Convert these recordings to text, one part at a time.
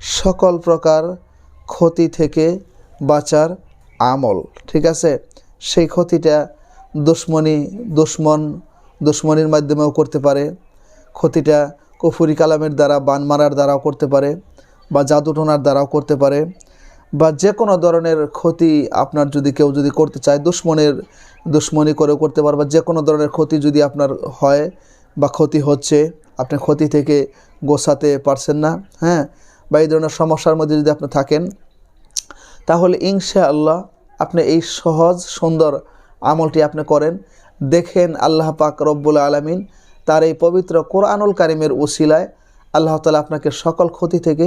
সকল প্রকার ক্ষতি থেকে বাঁচার আমল, ঠিক আছে? সেই ক্ষতিটা দুশ্মনী, দুশ্মন, দুশ্মনির মাধ্যমেও করতে পারে। ক্ষতিটা কুফুরি কালামের দ্বারা, বান মারার দ্বারাও করতে পারে বা জাদুটোনার দ্বারাও করতে পারে বা যে কোনো ধরনের ক্ষতি আপনার যদি কেউ যদি করতে চায়, দুশ্মনের, দুশ্মনী করেও করতে পারে বা যে কোনো ধরনের ক্ষতি যদি আপনার হয় বা ক্ষতি হচ্ছে, আপনি ক্ষতি থেকে গোছাতে পারছেন না হ্যাঁ? বা এই ধরনের সমস্যার মধ্যে যদি আপনি থাকেন, তাহলে ইনশা আল্লাহ আপনি এই সহজ, সুন্দর আমলটি আপনি করেন। দেখেন আল্লাহ পাক রব্বুল আলমিন তার এই পবিত্র কোরআনুল কারিমের উসিলায় আল্লাহ তালা আপনাকে সকল ক্ষতি থেকে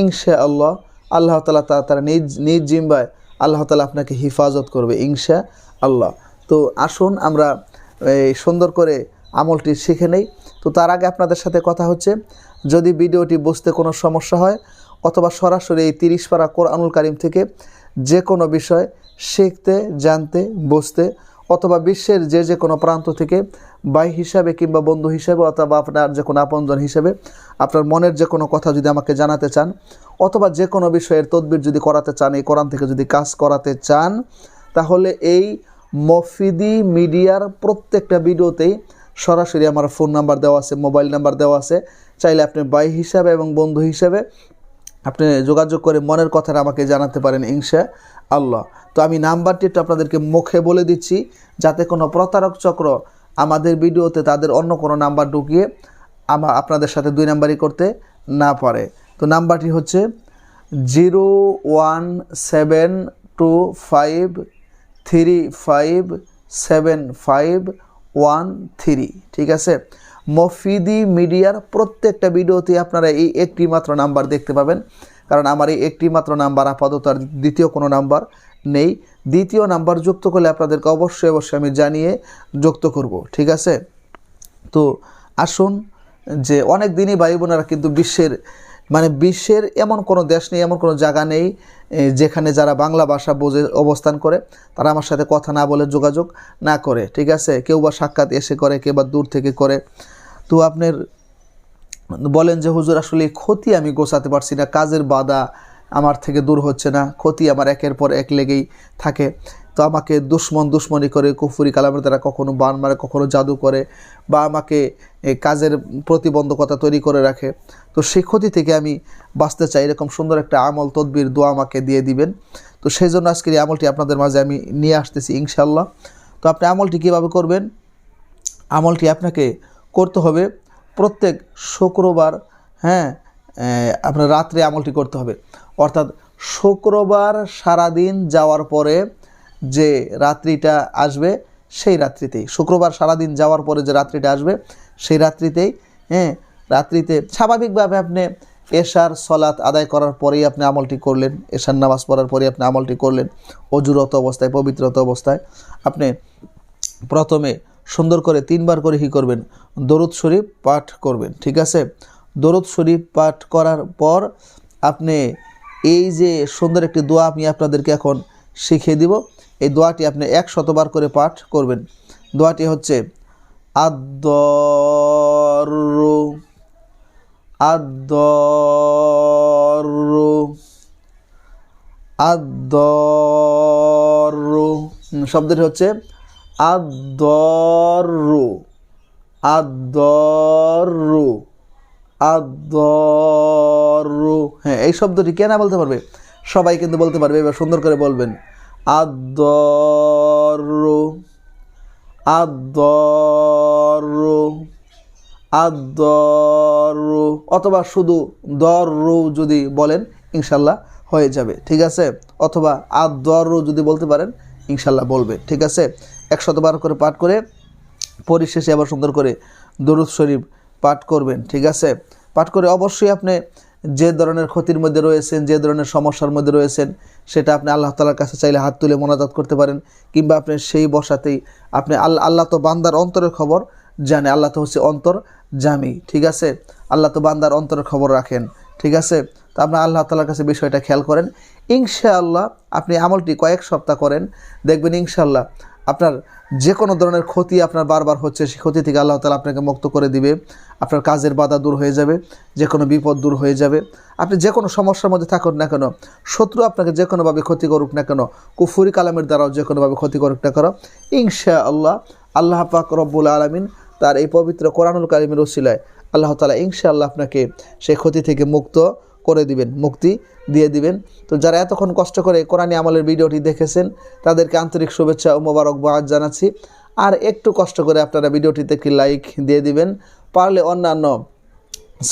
ইনশা আল্লাহ আল্লাহ তালা তা তার নিজ নিজ জিম্বায় আল্লাহ তালা আপনাকে হিফাজত করবে ইনশা আল্লাহ তো আসুন আমরা এই সুন্দর করে আমলটি শিখে নেই। তো তার আগে আপনাদের সাথে কথা হচ্ছে যদি ভিডিওটি বুঝতে কোনো সমস্যা হয় অথবা সরাসরি এই তিরিশ পারা কোরআনুল কারিম থেকে যে কোনো বিষয় শিখতে, জানতে, বুঝতে অথবা বিশ্বের যে যে কোনো প্রান্ত থেকে ভাই হিসাবে কিংবা বন্ধু হিসাবে অথবা আপনার যে কোনো আপনজন হিসেবে আপনার মনের যে কোনো কথা যদি আমাকে জানাতে চান অথবা যে কোনো বিষয়ের তদবির যদি করাতে চান, এই কোরআন থেকে যদি কাজ করাতে চান, তাহলে এই মফিদি মিডিয়ার প্রত্যেকটা ভিডিওতেই সরাসরি আমার ফোন নাম্বার দেওয়া আছে, মোবাইল নাম্বার দেওয়া আছে। চাইলে আপনি বাই হিসাবে এবং বন্ধু হিসাবে আপনি যোগাযোগ করে মনের কথাটা আমাকে জানাতে পারেন, ইনশা আল্লাহ। তো আমি নাম্বারটি একটু আপনাদেরকে মুখে বলে দিচ্ছি, যাতে কোনো প্রতারক চক্র আমাদের ভিডিওতে তাদের অন্য কোনো নাম্বার ঢুকিয়ে আমা আপনাদের সাথে দুই নাম্বারই করতে না পারে। তো নাম্বারটি হচ্ছে zero one seven two five three five seven five one three, ঠিক আছে? মফিদি মিডিয়ার প্রত্যেকটা ভিডিওতে আপনারা এই একটি মাত্র নাম্বার দেখতে পাবেন। কারণ আমার এই একটি মাত্র নাম্বার আপাতত আর দ্বিতীয় কোনো নাম্বার নেই। দ্বিতীয় নাম্বার যুক্ত করলে আপনাদেরকে অবশ্যই অবশ্যই আমি জানিয়ে যুক্ত করব, ঠিক আছে? তো আসুন যে অনেক দিনই ভাই বোনেরা কিন্তু বিশ্বের মানে বিশ্বের এমন কোনো দেশ নেই, এমন কোনো জায়গা নেই যেখানে যারা বাংলা ভাষা বোঝে, অবস্থান করে, তারা আমার সাথে কথা না বলে যোগাযোগ না করে, ঠিক আছে? কেউ বা সাক্ষাৎ এসে করে, কেউ বা দূর থেকে করে। তো আপনার বলেন যে, হুজুর, আসলে ক্ষতি আমি গোছাতে পারছি না, কাজের বাধা আমার থেকে দূর হচ্ছে না, ক্ষতি আমার একের পর এক লেগেই থাকে। তো আমাকে দুশ্মন দুশ্মনী করে, কুফুরি কালামের দ্বারা কখনো বান মারে, কখনো জাদু করে, বা আমাকে কাজের প্রতিবন্ধকতা তৈরি করে রাখে। তো সেই ক্ষতি থেকে আমি বাঁচতে চাই। এরকম সুন্দর একটা আমল, তদবির, দোয়া আমাকে দিয়ে দিবেন। তো সেই জন্য আজকের এই আমলটি আপনাদের মাঝে আমি নিয়ে আসতেছি ইনশাল্লাহ তো আপনি আমলটি কীভাবে করবেন? আমলটি আপনাকে করতে হবে প্রত্যেক শুক্রবার হ্যাঁ আপনার রাত্রে আমলটি করতে হবে। অর্থাৎ শুক্রবার সারাদিন যাওয়ার পরে যে রাত্রিটা আসবে, সেই রাত্রিতেই। শুক্রবার সারাদিন যাওয়ার পরে যে রাত্রিটা আসবে, সেই রাত্রিতেই হ্যাঁ রাত্রিতে স্বাভাবিকভাবে আপনি এশার সলাৎ আদায় করার পরেই আপনি আমলটি করলেন, এশার নামাজ পড়ার পরেই আপনি আমলটি করলেন, অজুরত অবস্থায়, পবিত্রত অবস্থায়। আপনি প্রথমে সুন্দর করে তিনবার করে কী করবেন? দরুদ শরীফ পাঠ করবেন, ঠিক আছে? দরুদ শরীফ পাঠ করার পর আপনি এই যে সুন্দর একটি দোয়া আমি আপনাদেরকে এখন শিখিয়ে দিব। এই দোয়াটি আপনি এক শতবার করে পাঠ করবেন। দোয়াটি হচ্ছে, আদরু আদরু আদরু। শব্দটি হচ্ছে, আদরু আদরু আদরু। হ্যাঁ এই শব্দটি কে না বলতে পারবে? সবাই কিন্তু বলতে পারবে, এবার সুন্দর করে বলবেন। আদরু আদরু আদরু, অথবা শুধু দরু যদি বলেন, ইনশাল্লাহ হয়ে যাবে, ঠিক আছে? অথবা আদরু যদি বলতে পারেন, ইনশাল্লাহ বলবে, ঠিক আছে? একশতবার করে পাঠ করে পরিশেষে আবার সুন্দর করে দরুদ শরীফ পাঠ করবেন, ঠিক আছে? পাঠ করে অবশ্যই আপনি যে ধরনের ক্ষতির মধ্যে রয়েছেন, যে ধরনের সমস্যার মধ্যে রয়েছেন, সেটা আপনি আল্লাহ তালার কাছে চাইলে হাত তুলে মোনাজাত করতে পারেন, কিংবা আপনি সেই বসাতেই আপনি আল্লাহ আল্লাহ তো বান্দার অন্তরের খবর জানে, আল্লাহ তো হচ্ছে অন্তর জামি, ঠিক আছে? আল্লাহ তো বান্দার অন্তরের খবর রাখেন, ঠিক আছে? তো আপনি আল্লাহ তালার কাছে বিষয়টা খেয়াল করেন। ইনশাআল্লাহ আপনি আমলটি কয়েক সপ্তাহ করেন, দেখবেন ইনশাআল্লাহ আপনার যে কোনো ধরনের ক্ষতি আপনার বারবার হচ্ছে, সেই ক্ষতি থেকে আল্লাহ তালা আপনাকে মুক্ত করে দিবে। আপনার কাজের বাধা দূর হয়ে যাবে যে কোনো বিপদ দূর হয়ে যাবে। আপনি যে কোনো সমস্যার মধ্যে থাকুন না কেন, শত্রু আপনাকে যে কোনোভাবে ক্ষতি করুক না কেন, কুফুরি কালামের দ্বারাও যে কোনোভাবে ক্ষতি করুক না কেন ইনশা আল্লাহ আল্লাহ পাক রব্বুল আলমিন তার এই পবিত্র কোরআনুল কালিমের ওসিলায় আল্লাহ তালা ইনশাআল্লাহ আপনাকে সেই ক্ষতি থেকে মুক্ত করে দিবেন, মুক্তি দিয়ে দিবেন। তো যারা এতক্ষণ কষ্ট করে কোরআনী আমলের ভিডিওটি দেখেছেন, তাদেরকে আন্তরিক শুভেচ্ছা ও মোবারকবাদ জানাচ্ছি। আর একটু কষ্ট করে আপনারা ভিডিওটিতে একটি লাইক দিয়ে দিবেন, পারলে অন্যান্য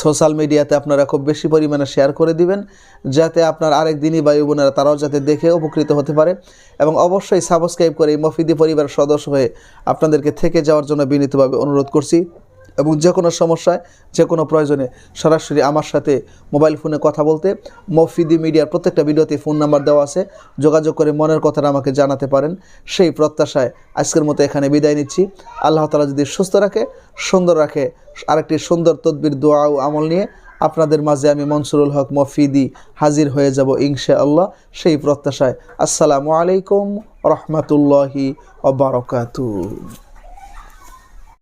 সোশ্যাল মিডিয়াতে আপনারা খুব বেশি পরিমাণে শেয়ার করে দিবেন, যাতে আপনার আরেক দিনই বায়ু বোনেরা তারাও যাতে দেখে উপকৃত হতে পারে। এবং অবশ্যই সাবস্ক্রাইব করে এই মফিদি পরিবারের সদস্য হয়ে আপনাদেরকে থেকে যাওয়ার জন্য বিনীতভাবে অনুরোধ করছি। এবং যে কোনো সমস্যায়, যে কোনো প্রয়োজনে সরাসরি আমার সাথে মোবাইল ফোনে কথা বলতে মফিদি মিডিয়ার প্রত্যেকটা ভিডিওতে ফোন নাম্বার দেওয়া আছে। যোগাযোগ করে মনের কথাটা আমাকে জানাতে পারেন। সেই প্রত্যাশায় আজকের মতো এখানে বিদায় নিচ্ছি। আল্লাহ তালা যদি সুস্থ রাখে, সুন্দর রাখে, আরেকটি সুন্দর তদবির, দোয়া ও আমল নিয়ে আপনাদের মাঝে আমি মনসুরুল হক মফিদি হাজির হয়ে যাব ইনশা আল্লাহ সেই প্রত্যাশায় আসসালামু আলাইকুম রহমতুল্লাহি অবরকাতু